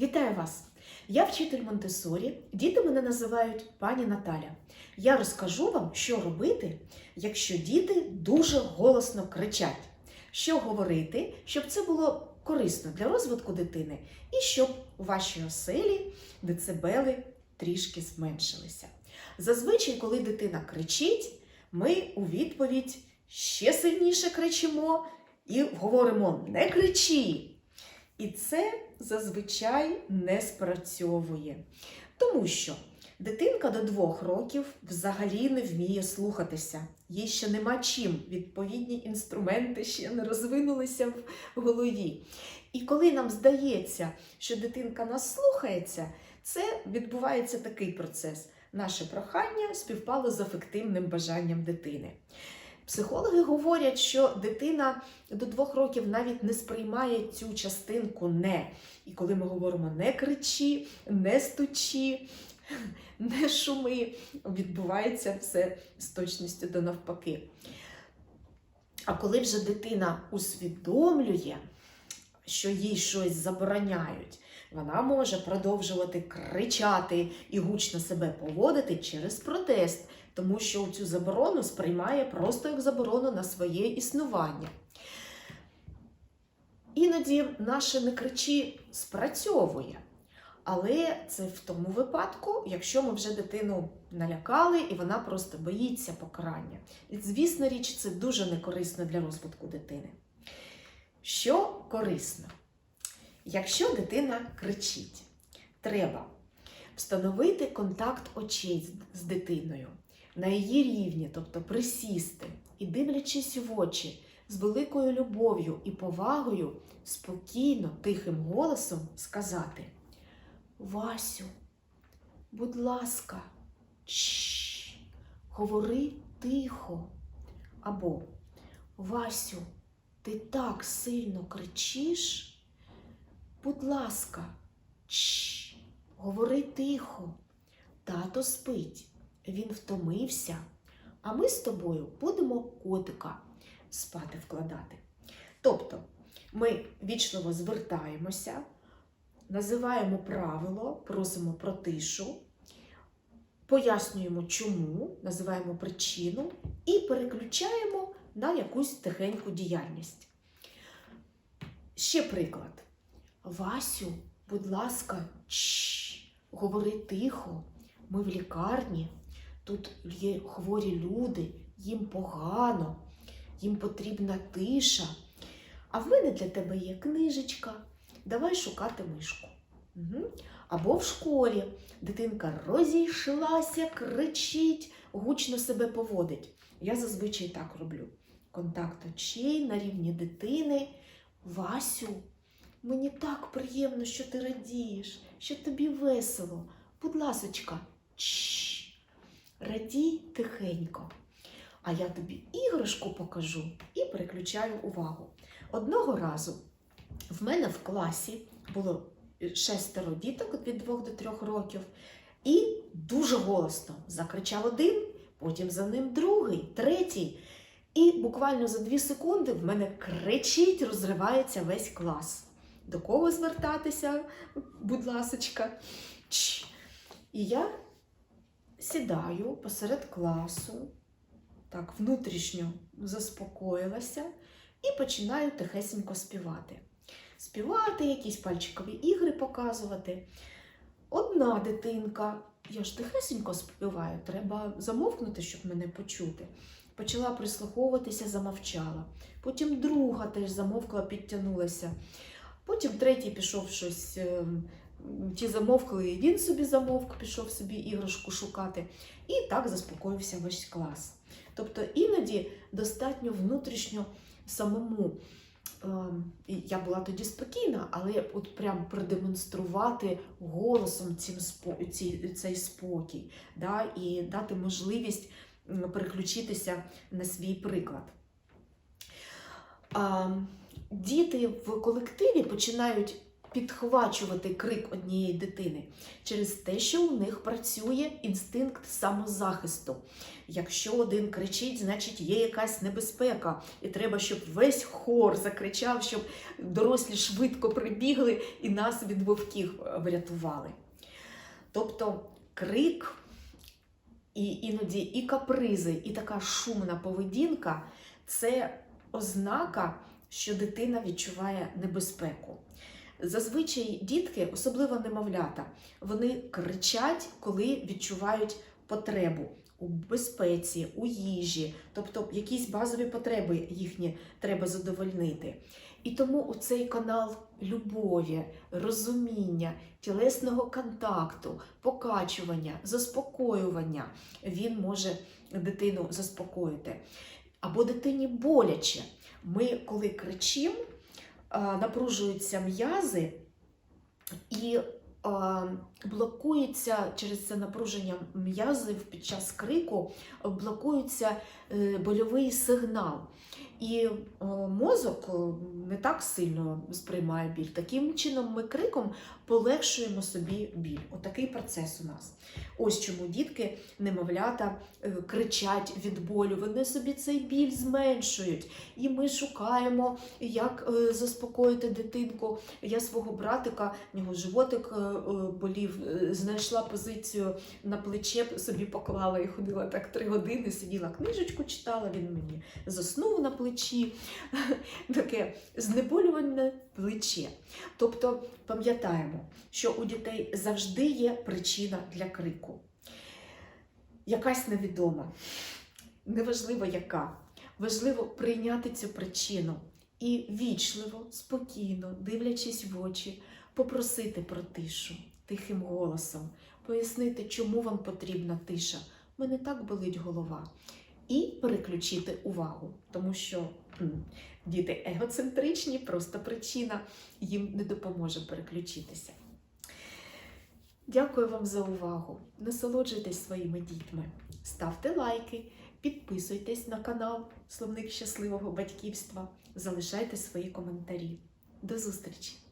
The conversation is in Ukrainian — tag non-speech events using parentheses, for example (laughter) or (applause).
Вітаю вас! Я вчитель Монтесорі. Діти мене називають пані Наталя. Я розкажу вам, що робити, якщо діти дуже голосно кричать. Що говорити, щоб це було корисно для розвитку дитини, і щоб у вашій оселі децибели трішки зменшилися. Зазвичай, коли дитина кричить, ми у відповідь ще сильніше кричимо і говоримо не кричи. І це зазвичай не спрацьовує. Тому що дитинка до двох років взагалі не вміє слухатися. Їй ще нема чим. Відповідні інструменти ще не розвинулися в голові. І коли нам здається, що дитинка нас слухається, це відбувається такий процес. Наше прохання співпало з ефективним бажанням дитини. Психологи говорять, що дитина до двох років навіть не сприймає цю частинку не. І коли ми говоримо не кричи, не стучи, не шуми, відбувається все з точністю до навпаки. А коли вже дитина усвідомлює, що їй щось забороняють, вона може продовжувати кричати і гучно себе поводити через протест, тому що цю заборону сприймає просто як заборону на своє існування. Іноді наше не кричі спрацьовує. Але це в тому випадку, якщо ми вже дитину налякали і вона просто боїться покарання. І, звісно річ, це дуже некорисно для розвитку дитини. Що корисно? Якщо дитина кричить, треба встановити контакт очей з дитиною на її рівні, тобто присісти і, дивлячись в очі, з великою любов'ю і повагою, спокійно, тихим голосом сказати: Васю, будь ласка, чш, говори тихо. Або Васю, ти так сильно кричиш. Будь ласка, чш, говори тихо. Тато спить, він втомився, а ми з тобою будемо котика спати вкладати. Тобто ми вічливо звертаємося, називаємо правило, просимо про тишу, пояснюємо чому, називаємо причину і переключаємо на якусь тихеньку діяльність. Ще приклад. Васю, будь ласка, чш, говори тихо, ми в лікарні, тут є хворі люди, їм погано, їм потрібна тиша. А в мене для тебе є книжечка. Давай шукати мишку. Угу. Або в школі дитинка розійшлася, кричить, гучно себе поводить. Я зазвичай так роблю. Контакт очей на рівні дитини. Васю, мені так приємно, що ти радієш, що тобі весело. Будь ласочка, чш, радій тихенько. А я тобі іграшку покажу і переключаю увагу. Одного разу в мене в класі було шестеро діток від двох до трьох років, і дуже голосно закричав один, потім за ним другий, третій. І буквально за дві секунди в мене кричить, розривається весь клас. До кого звертатися, будь ласочка. І я сідаю посеред класу, так внутрішньо заспокоїлася і починаю тихесенько співати. Співати, якісь пальчикові ігри показувати. Одна дитинка, я ж тихесенько співаю, треба замовкнути, щоб мене почути. Почала прислуховуватися, замовчала. Потім друга теж замовкла, підтягнулася. Потім третій пішов щось, е, ті замовкли, і він собі замовк, пішов собі іграшку шукати. І так заспокоївся весь клас. Тобто іноді достатньо внутрішньо самому. ем, Я була тоді спокійна, але от прям продемонструвати голосом цим ці- цей спокій, да, і дати можливість переключитися на свій приклад. Діти в колективі починають підхвачувати крик однієї дитини через те, що у них працює інстинкт самозахисту. Якщо один кричить, значить є якась небезпека, і треба, щоб весь хор закричав, щоб дорослі швидко прибігли і нас від вовків е, врятували. Тобто крик, і іноді і капризи, і така шумна поведінка це ознака, що дитина відчуває небезпеку. Зазвичай дітки, особливо немовлята, вони кричать, коли відчувають потребу у безпеці, у їжі, тобто якісь базові потреби їхні треба задовольнити. І тому у цей канал любові, розуміння, тілесного контакту, покачування, заспокоювання він може дитину заспокоїти. Або дитині боляче. Ми, коли кричимо, напружуються м'язи і а, блокується через це напруження м'язів під час крику, блокується е, больовий сигнал. І е, мозок е, не так сильно сприймає біль. Таким чином, ми криком полегшуємо собі біль. Отакий процес у нас. Ось чому дітки, немовлята, е, кричать від болю, вони собі цей біль зменшують. І ми шукаємо, як е, заспокоїти дитинку. Я свого братика, в нього животик е, е, болів, е, знайшла позицію на плече, собі поклала і ходила так три години, сиділа, книжечку читала, він мені заснув на плечі. (laughs) Таке знеболюване плече. Тобто пам'ятаємо, що у дітей завжди є причина для крику. Якась невідома, неважливо яка. Важливо прийняти цю причину і вічливо, спокійно, дивлячись в очі, попросити про тишу тихим голосом, пояснити, чому вам потрібна тиша. Мене так болить голова. І переключити увагу, тому що діти егоцентричні, просто причина їм не допоможе переключитися. Дякую вам за увагу. Насолоджуйтесь своїми дітьми, ставте лайки, підписуйтесь на канал Словник щасливого батьківства, залишайте свої коментарі. До зустрічі!